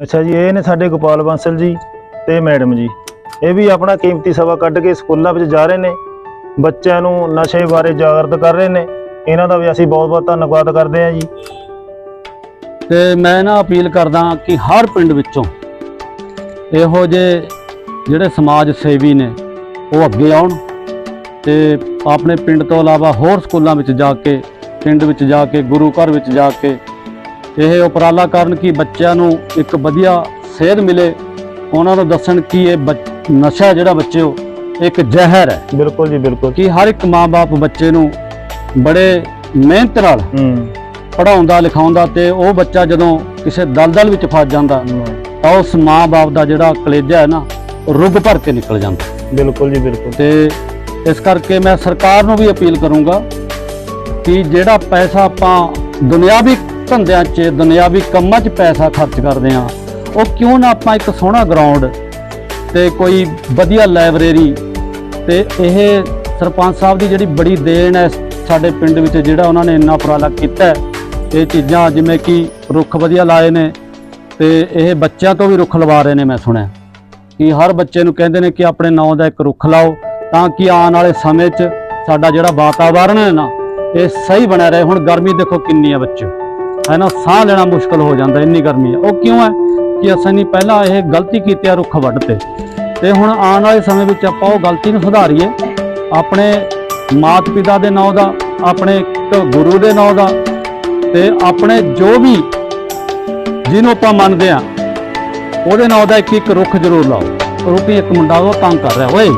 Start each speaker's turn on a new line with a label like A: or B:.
A: ਅੱਛਾ ਜੀ, ਇਹ ਨੇ ਸਾਡੇ ਗੋਪਾਲ ਬਾਂਸਲ ਜੀ ਤੇ ਮੈਡਮ ਜੀ। ਇਹ ਵੀ ਆਪਣਾ ਕੀਮਤੀ ਸਮਾਂ ਕੱਢ ਕੇ ਸਕੂਲਾਂ ਵਿੱਚ ਜਾ ਰਹੇ ਨੇ। ਬੱਚਿਆਂ ਨੂੰ ਨਸ਼ੇ ਬਾਰੇ ਜਾਗਰਤ ਕਰ ਰਹੇ ਨੇ। ਇਹਨਾਂ ਦਾ ਵੀ ਅਸੀਂ ਬਹੁਤ-ਬਹੁਤ ਧੰਨਵਾਦ ਕਰਦੇ ਹਾਂ ਜੀ।
B: ਤੇ ਮੈਂ ਨਾ ਅਪੀਲ ਕਰਦਾ ਕਿ ਹਰ ਪਿੰਡ ਵਿੱਚੋਂ ਇਹੋ ਜਿਹੇ ਜਿਹੜੇ ਸਮਾਜ ਸੇਵੀ ਨੇ, ਉਹ ਅੱਗੇ ਆਉਣ ਤੇ ਆਪਣੇ ਪਿੰਡ ਤੋਂ ਇਲਾਵਾ ਹੋਰ ਸਕੂਲਾਂ ਵਿੱਚ ਜਾ ਕੇ, ਪਿੰਡ ਵਿੱਚ ਜਾ ਕੇ, ਗੁਰੂ ਘਰ ਵਿੱਚ ਜਾ ਕੇ ਇਹ ਉਪਰਾਲਾ ਕਰਨ ਕਿ ਬੱਚਿਆਂ ਨੂੰ ਇੱਕ ਵਧੀਆ ਸੇਧ ਮਿਲੇ। ਉਹਨਾਂ ਨੂੰ ਦੱਸਣ ਕਿ ਇਹ ਨਸ਼ਾ ਜਿਹੜਾ ਬੱਚਿਓ ਇੱਕ ਜ਼ਹਿਰ ਹੈ।
A: ਬਿਲਕੁਲ ਜੀ ਬਿਲਕੁਲ।
B: ਕਿ ਹਰ ਇੱਕ ਮਾਂ-ਬਾਪ ਬੱਚੇ ਨੂੰ ਬੜੇ ਮਿਹਨਤ ਨਾਲ ਪੜਾਉਂਦਾ ਲਿਖਾਉਂਦਾ ਤੇ ਉਹ ਬੱਚਾ ਜਦੋਂ ਕਿਸੇ ਦਲਦਲ ਵਿੱਚ ਫਸ ਜਾਂਦਾ ਤਾਂ ਉਸ ਮਾਂ-ਬਾਪ ਦਾ ਜਿਹੜਾ ਕਲੇਜਾ ਹੈ ਨਾ ਰੁੱਗ ਭਰ ਕੇ ਨਿਕਲ ਜਾਂਦਾ।
A: ਬਿਲਕੁਲ ਜੀ ਬਿਲਕੁਲ।
B: ਤੇ ਇਸ ਕਰਕੇ ਮੈਂ ਸਰਕਾਰ ਨੂੰ ਵੀ ਅਪੀਲ ਕਰੂੰਗਾ ਕਿ ਜਿਹੜਾ ਪੈਸਾ ਆਪਾਂ ਦੁਨਿਆਵੀ ਧੰਦਿਆਂ 'ਚ ਦੁਨਿਆਵੀ ਕੰਮਾਂ 'ਚ ਪੈਸਾ ਖਰਚ ਕਰਦੇ ਆ ਉਹ ਕਿਉਂ ਨਾ ਆਪਾਂ ਇੱਕ ਸੋਹਣਾ ਗਰਾਊਂਡ ਤੇ ਕੋਈ ਵਧੀਆ ਲਾਇਬ੍ਰੇਰੀ ਤੇ ਇਹ ਸਰਪੰਚ ਸਾਹਿਬ ਦੀ ਜਿਹੜੀ ਬੜੀ ਦੇਣ ਹੈ ਸਾਡੇ ਪਿੰਡ ਵਿੱਚ ਜਿਹੜਾ ਉਹਨਾਂ ਨੇ ਇੰਨਾ ਉਪਰਾਲਾ ਕੀਤਾ ਇਹ ਚੀਜ਼ਾਂ ਜਿਵੇਂ ਕਿ ਰੁੱਖ ਵਧੀਆ ਲਾਏ ਨੇ ਤੇ ਇਹ ਬੱਚਿਆਂ ਤੋਂ ਵੀ ਰੁੱਖ ਲਵਾ ਰਹੇ ਨੇ ਮੈਂ ਸੁਣਿਆ। ਕਿ ਹਰ ਬੱਚੇ ਨੂੰ ਕਹਿੰਦੇ ਨੇ ਕਿ ਆਪਣੇ ਨਾਂ ਦਾ ਇੱਕ ਰੁੱਖ ਲਾਓ ਤਾਂ ਕਿ ਆਉਣ ਵਾਲੇ ਸਮੇਂ 'ਚ ਸਾਡਾ ਜਿਹੜਾ ਵਾਤਾਵਰਣ ਹੈ ਨਾ, ਇਹ ਸਹੀ ਬਣਿਆ ਰਹੇ। ਹੁਣ ਗਰਮੀ ਦੇਖੋ ਕਿੰਨੀ ਆ ਬੱਚੇ ਹੈ ਨਾ, ਸਾਹ ਲੈਣਾ ਮੁਸ਼ਕਲ ਹੋ ਜਾਂਦਾ, ਇੰਨੀ ਗਰਮੀ ਹੈ ਉਹ ਕਿਉਂ ਹੈ ਕਿ ਅਸੀਂ ਨਹੀਂ ਪਹਿਲਾਂ ਇਹ ਗਲਤੀ ਕੀਤੀ ਆ ਰੁੱਖ ਵੱਢ ਤੇ ਹੁਣ ਆਉਣ ਵਾਲੇ ਸਮੇਂ ਵਿੱਚ ਆਪਾਂ ਉਹ ਗਲਤੀ ਨੂੰ ਸੁਧਾਰੀਏ। ਆਪਣੇ ਮਾਤ ਪਿਤਾ ਦੇ ਨਾਂ ਦਾ, ਆਪਣੇ ਇੱਕ ਗੁਰੂ ਦੇ ਨਾਂ ਦਾ, ਤੇ ਆਪਣੇ ਜੋ ਵੀ ਜਿਹਨੂੰ ਆਪਾਂ ਮੰਨਦੇ ਆ, ਉਹਦੇ ਨਾਂ ਦਾ ਇੱਕ ਇੱਕ ਰੁੱਖ ਜ਼ਰੂਰ ਲਾਓ। ਰੋਟੀ ਇੱਕ ਮੁੰਡਾ ਉਹ ਤੰਗ ਕਰ ਰਿਹਾ, ਓਏ।